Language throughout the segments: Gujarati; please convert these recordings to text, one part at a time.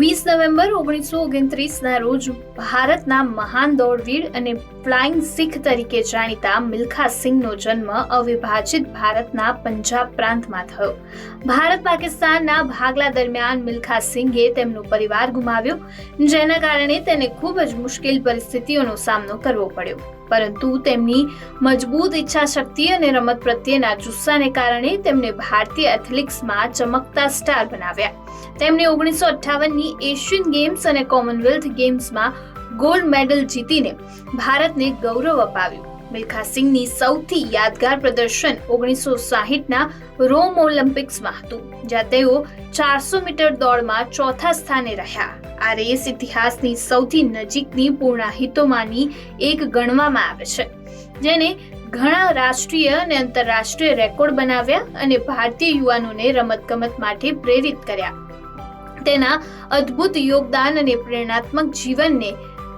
વીસ નવેમ્બર ઓગણીસો ઓગણત્રીસના રોજ ભારતના મહાન દોડવીર અને ફ્લાઇંગ શીખ તરીકે જાણીતા મિલ્ખા સિંહનો જન્મ અવિભાજિત ભારતના પંજાબ પ્રાંતમાં થયો. ભારત પાકિસ્તાનના ભાગલા દરમિયાન મિલ્ખા સિંઘે તેમનો પરિવાર ગુમાવ્યો, જેના કારણે તેને ખૂબ જ મુશ્કેલ પરિસ્થિતિઓનો સામનો કરવો પડ્યો. પરંતુ તેમની મજબૂત ઈચ્છાશક્તિ અને રમત પ્રત્યેના જુસ્સાને કારણે તેમને ભારતીય એથ્લેટિક્સમાં ચમકતા સ્ટાર બનાવ્યા. તેમણે ઓગણીસો અઠ્ઠાવનની એશિયન ગેમ્સ અને કોમનવેલ્થ ગેમ્સમાં ગોલ્ડ મેડલ જીતીને ભારતને ગૌરવ અપાવ્યું. મિલ્ખા સિંહની સૌથી યાદગાર પ્રદર્શન ઓગણીસો સાહીઠના રોમ ઓલિમ્પિક્સમાં હતું, જ્યાં તેઓ ચારસો મીટર દોડમાં ચોથા સ્થાને રહ્યા. આ રેસ ઇતિહાસની સૌથી નજીકની પૂર્ણાહિતોમાંની એક ગણવામાં આવે છે. જેને ઘણા રાષ્ટ્રીય અને આંતરરાષ્ટ્રીય રેકોર્ડ બનાવ્યા અને ભારતીય યુવાનોને રમતગમત માટે પ્રેરિત કર્યા. તેના અદ્ભુત યોગદાન અને પ્રેરણાત્મક જીવનને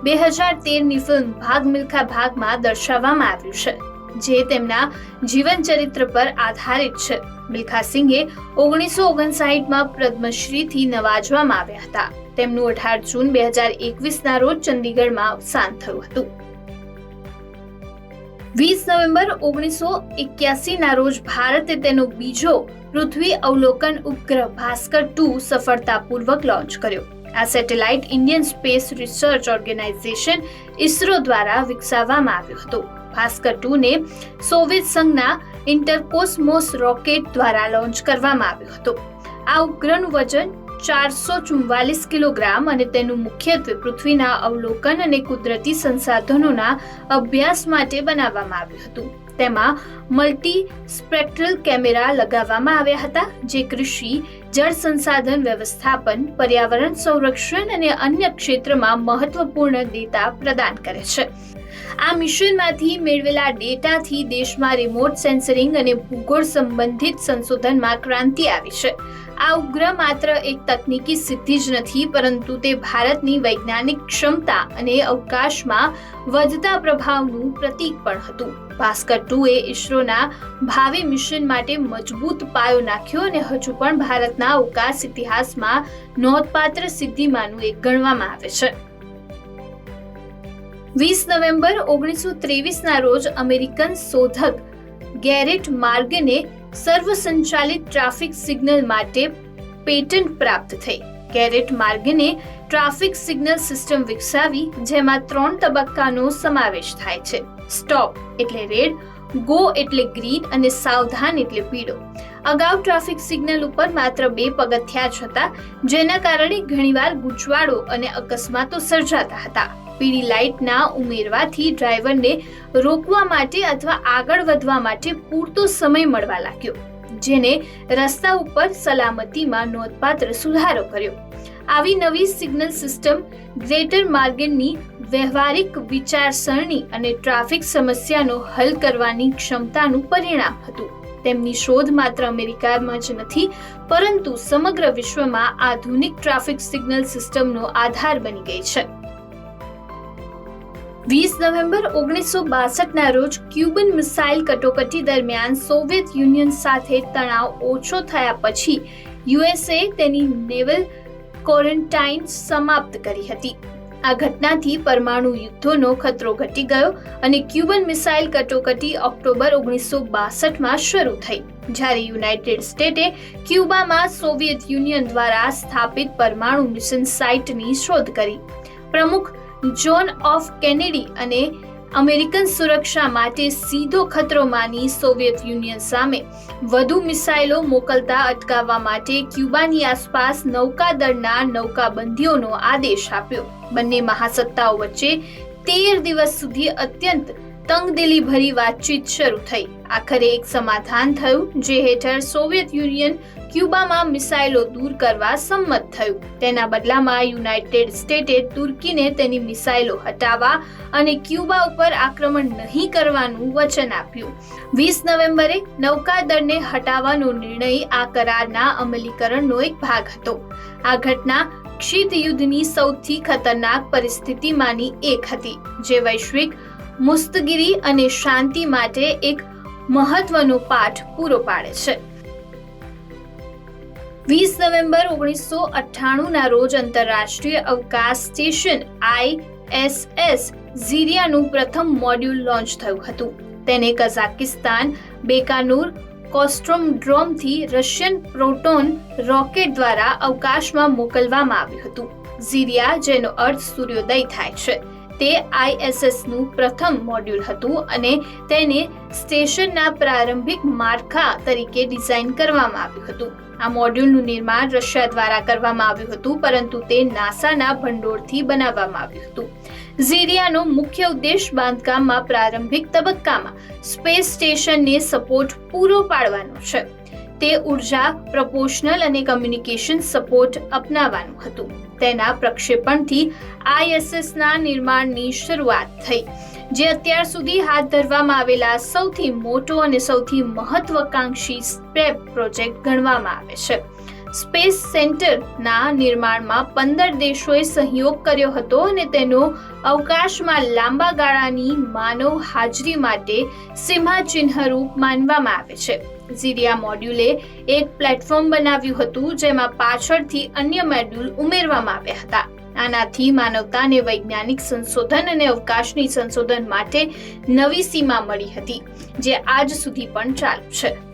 બે હજાર તેરની ફિલ્મ ભાગ મિલ્ખા ભાગમાં દર્શાવવામાં આવ્યું છે, જે તેમના જીવન ચરિત્ર પર આધારિત છે. મિલ્ખા સિંઘે ઓગણીસો ઓગણસાઠમાં પદ્મશ્રીથી નવાજવામાં આવ્યા હતા. તેમનું અઢાર જૂન બે હજાર એકવીસના રોજ ચંદીગઢમાં અવસાન થયું હતું. વીસ નવેમ્બર ઓગણીસો એક્યાસીના રોજ ભારતે તેનો બીજો પૃથ્વી અવલોકન ઉપગ્રહ ભાસ્કર ટુ સફળતાપૂર્વક લોન્ચ કર્યો. આ satellite Indian space research organisation ISRO દ્વારા વિકસાવવામાં આવ્યો હતો. ભાસ્કર ટુને સોવિયત સંઘના ઇન્ટરકોસ્મોસ રોકેટ દ્વારા લોન્ચ કરવામાં આવ્યો હતો. આ ઉપગ્રહનું વજન ચારસો ચુમ્વાલીસ કિલોગ્રામ અને તેનું મુખ્યત્વે પૃથ્વીના અવલોકન અને કુદરતી સંસાધનોના અભ્યાસ માટે બનાવવામાં આવ્યું હતું. તેમાં મલ્ટી સ્પેક્ટ્રલ કેમેરા લગાવવામાં આવ્યા હતા, જે કૃષિ, જળ સંસાધન વ્યવસ્થાપન, પર્યાવરણ સંરક્ષણ અને અન્ય ક્ષેત્રમાં મહત્વપૂર્ણ ડેટા પ્રદાન કરે છે. આ મિશનમાંથી મેળવેલા ડેટાથી દેશમાં રિમોટ સેન્સરિંગ અને ભૂગોળ સંબંધિત સંશોધનમાં ક્રાંતિ આવી છે. આ ઉપગ્રહ માત્ર એક તકનીકી સિદ્ધિ જ નથી, પરંતુ તે ભારતની વૈજ્ઞાનિક ક્ષમતા અને અવકાશમાં વધતા પ્રભાવનું પ્રતીક પણ હતું. ભાસ્કર ટુ એ ઇસરોના ભાવિ મિશન માટે મજબૂત પાયો નાખ્યો અને હજુ પણ ભારતના અવકાશ ઇતિહાસમાં નોંધપાત્ર સિદ્ધિમાંનું એક ગણવામાં આવે છે. વીસ નવેમ્બર ઓગણીસો ત્રેવીસના રોજ અમેરિકન શોધક ગેરેટ માર્ગને સર્વસંચાલિત ટ્રાફિક સિગ્નલ માટે પેટન્ટ પ્રાપ્ત થઈ. ગેરેટ માર્ગને ટ્રાફિક સિગ્નલ સિસ્ટમ વિકસાવી, જેમાં ત્રણ તબક્કાનો સમાવેશ થાય છે. સ્ટોપ એટલે રેડ ગો એટલે ગ્રીન અને સાવધાન એટલે પીળો. અગાઉ ટ્રાફિક સિગ્નલ ઉપર માત્ર બે પગથિયા જ હતા, જેના કારણે ઘણીવાર ગૂંચવાડો અને અકસ્માતો સર્જાતા હતા. પીળી લાઇટના ઉમેરવાથી ડ્રાઈવરને રોકવા માટે અથવા આગળ વધવા માટે પૂરતો સમય મળવા લાગ્યો, જેને રસ્તા ઉપર સલામતીમાં નોંધપાત્ર સુધારો કર્યો. આવી નવી સિગ્નલ સિસ્ટમ ગ્રેટર માર્ગનની વ્યવહારિક વિચારસરણી અને ટ્રાફિક સમસ્યાનો હલ કરવાની ક્ષમતાનું પરિણામ હતું. તેમની શોધ માત્ર અમેરિકામાં જ નથી, પરંતુ સમગ્ર વિશ્વમાં આધુનિક ટ્રાફિક સિગ્નલ સિસ્ટમનો આધાર બની ગઈ છે. વીસ નવેમ્બર ઓગણીસો બાસઠના રોજ ક્યુબન મિસાઇલ કટોકટી દરમિયાન સોવિયત યુનિયન સાથે તણાવ ઓછો થયા પછી યુએસએ તેની નેવલ ક્વોરન્ટાઇન સમાપ્ત કરી હતી. આ ઘટનાથી પરમાણુ યુદ્ધોનો ખતરો ઘટી ગયો અને ક્યુબન મિસાઇલ કટોકટી ઓક્ટોબર ઓગણીસો બાસઠમાં શરૂ થઈ. જ્યારે યુનાઇટેડ સ્ટેટે ક્યુબામાં સોવિયત યુનિયન દ્વારા સ્થાપિત પરમાણુ મિશન સાઇટની શોધ કરી. પ્રમુખ જોન ઓફ કેનેડી અને અમેરિકન સુરક્ષા માટે સીધો ખતરો માની સોવિયત યુનિયન સામે વધુ મિસાઇલો મોકલતા અટકાવવા માટે ક્યુબાની આસપાસ નૌકાદળના નૌકાબંધીઓનો આદેશ આપ્યો. બંને મહાસત્તાઓ વચ્ચે તેર દિવસ સુધી અત્યંત તંગદિલી ભરી વાતચીત શરૂ થઈ. આખરે એક સમાધાન થયું, જે હેઠળ સોવિયત યુનિયન ક્યુબામાં મિસાઇલો દૂર કરવા સંમત થયું. તેના બદલામાં યુનાઇટેડ સ્ટેટે તુર્કીને તેની મિસાઇલો હટાવવા અને ક્યુબા ઉપર આક્રમણ નહીં કરવાનું વચન આપ્યું. વીસ નવેમ્બરે નૌકાદળને હટાવવાનો નિર્ણય આ કરારના અમલીકરણનો એક ભાગ હતો. આ ઘટના ક્ષિત યુદ્ધની સૌથી ખતરનાક પરિસ્થિતિમાંની એક હતી, જે વૈશ્વિક મુસ્તગીરી અને શાંતિ માટે એક મહત્વનો પાઠ પૂરો પાડે છે. વીસ નવેમ્બર ઓગણીસો અઠ્ઠાણુંના રોજ આંતરરાષ્ટ્રીય અવકાશ સ્ટેશન આઈએસએસ ઝીરિયાનું પ્રથમ મોડ્યુલ લોન્ચ થયું હતું. તેને કઝાકિસ્તાન, બેકાનુર, કોસ્ટ્રોમડ્રોમથી રશિયન પ્રોટોન રોકેટ દ્વારા અવકાશમાં મોકલવામાં આવ્યું હતું. ઝીરિયા, જેનો અર્થ સૂર્યોદય થાય છે. તે આઈએસએસનું પ્રથમ મોડ્યુલ હતું અને તેને સ્ટેશનના પ્રારંભિક માળખા તરીકે ડિઝાઇન કરવામાં આવ્યું હતું. આ મોડ્યુલનું નિર્માણ રશિયા દ્વારા કરવામાં આવ્યું હતું, પરંતુ તે નાસાના ભંડોળથી બનાવવામાં આવ્યું હતું. ઝીરિયાનો મુખ્ય ઉદ્દેશ બાંધકામમાં પ્રારંભિક તબક્કામાં સ્પેસ સ્ટેશનને સપોર્ટ પૂરો પાડવાનો છે. તે ઊર્જા પ્રપોશનલ અને કમ્યુનિકેશન સપોર્ટ અપનાવવાનું હતું. તેના પ્રક્ષેપણથી આઈએસએસના નિર્માણની શરૂઆત થઈ, જે અત્યાર સુધી હાથ ધરવામાં આવેલા સૌથી મોટો અને સૌથી મહત્વકાંક્ષી સ્પેપ પ્રોજેક્ટ ગણવામાં આવે છે. સ્પેસ સેન્ટરના નિર્માણમાં પંદર દેશોએ સહયોગ કર્યો હતો અને તેનો અવકાશમાં લાંબા ગાળાની માનવ હાજરી માટે સીમાચિહ્નરૂપ માનવામાં આવે છે. ઝીરિયા મોડ્યુલે એક પ્લેટફોર્મ બનાવ્યું હતું જેમાં પાછળથી અન્ય મોડ્યુલ ઉમેરવામાં આવ્યા હતા. આનાથી માનવતાને વૈજ્ઞાનિક સંશોધન અને અવકાશની સંશોધન માટે નવી સીમા મળી હતી, જે આજ સુધી પણ ચાલુ છે.